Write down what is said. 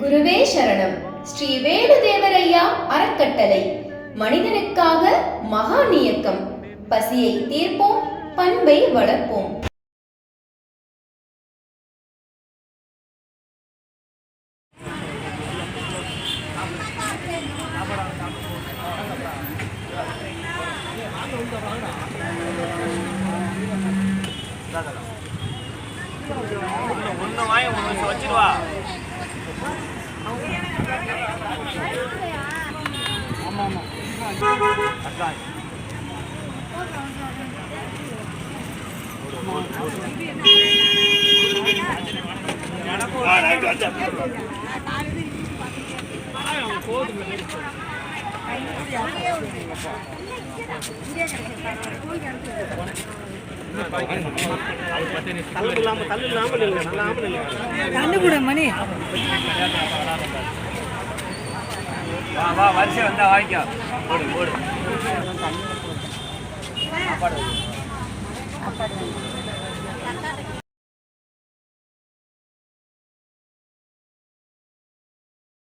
குருவே சரணம். ஸ்ரீ வேணுதேவரையா அறக்கட்டளை. மனிதனுக்காக மகான் இயக்கம் பசியை தீர்ப்போம் பண்பை வளர்ப்போம். ஒன்னு வாங்கி ஒன்று வச்சிருவா தள்ளு இல்லாமல் தள்ளு இல்லாமல் இல்லை நல்லா. இல்லை கண்ணு கூட மணி. வா வா வரிசை வந்தா வாங்கிக்கோ. ஓடு ஓடு சாப்பாடு